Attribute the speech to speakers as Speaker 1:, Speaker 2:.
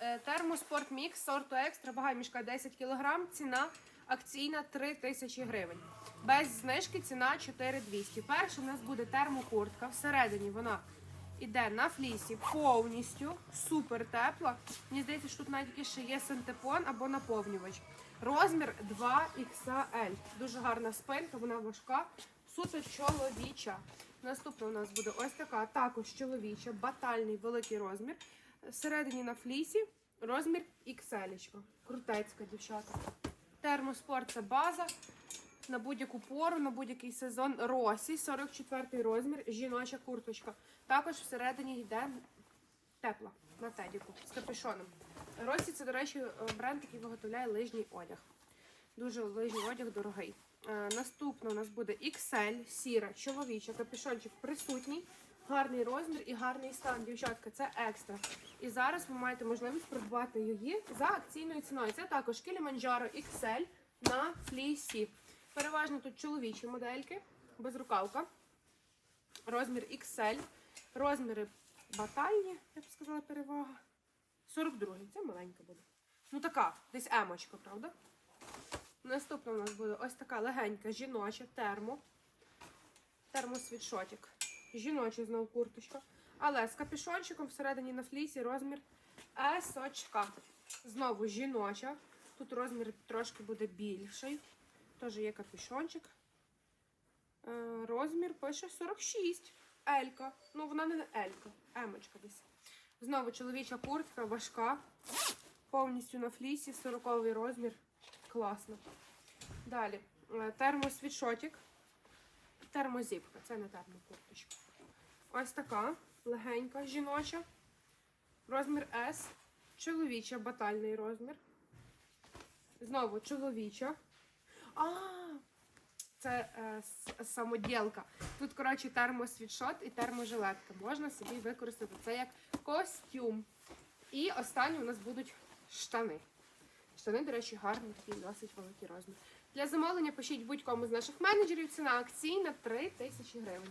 Speaker 1: Е, Термоспорт Мікс сорту екстра, вага мішка 10 кг, ціна акційна 3 тисячі гривень. Без знижки ціна 4200. Перша у нас буде термокуртка. Всередині вона іде на флісі повністю, супер тепла. Мені здається, що тут навіть ще є синтепон або наповнювач. Розмір 2XL. Дуже гарна спинка, вона важка, суто чоловіча. Наступна у нас буде ось така, також чоловіча, батальний великий розмір. Всередині на флісі розмір XL. Крутецька, дівчата. Термоспорт це база. На будь-яку пору, на будь-який сезон Росі, 44 розмір, жіноча курточка. Також всередині йде тепла на тедіку з капюшоном. Росі це, до речі, бренд, який виготовляє лижній одяг. Дуже лижній одяг дорогий. Е, Наступна у нас буде XL, сіра, чоловіча, капюшончик присутній, гарний розмір і гарний стан. Дівчатка, це екстра. І зараз ви маєте можливість придбати її за акційною ціною. Це також Кіліманджаро XL на флісі. Переважно тут чоловічі модельки, безрукавка. Розмір XL. Розміри батальні, я б сказала, перевага. 42 це маленька буде. Ну така, десь емочка, правда? Наступна у нас буде ось така легенька жіноча термо. Термосвітшотик. Жіноча знову курточка. Але з капюшончиком всередині на флісі розмір есочка. Знову жіноча. Тут розмір трошки буде більший. Теж є капюшончик. Е, розмір пише 46. Елька. Ну, вона не Елька, емочка десь. Знову чоловіча куртка, важка. Повністю на флісі, 40 розмір. Класно. Далі. е, Термосвітшотик. Термозіпка. Це не термокурточка. Ось така легенька, жіноча. Розмір S. Чоловіча, батальний розмір. Знову чоловіча. А, це е, самоділка. Тут, коротше, термосвітшот і терможилетка. Можна собі використати це як костюм. І останні у нас будуть штани. Штани, до речі, гарні, такий досить великий розмір. Для замовлення пишіть будь-кому з наших менеджерів. Ціна акційна 3 тисячі гривень.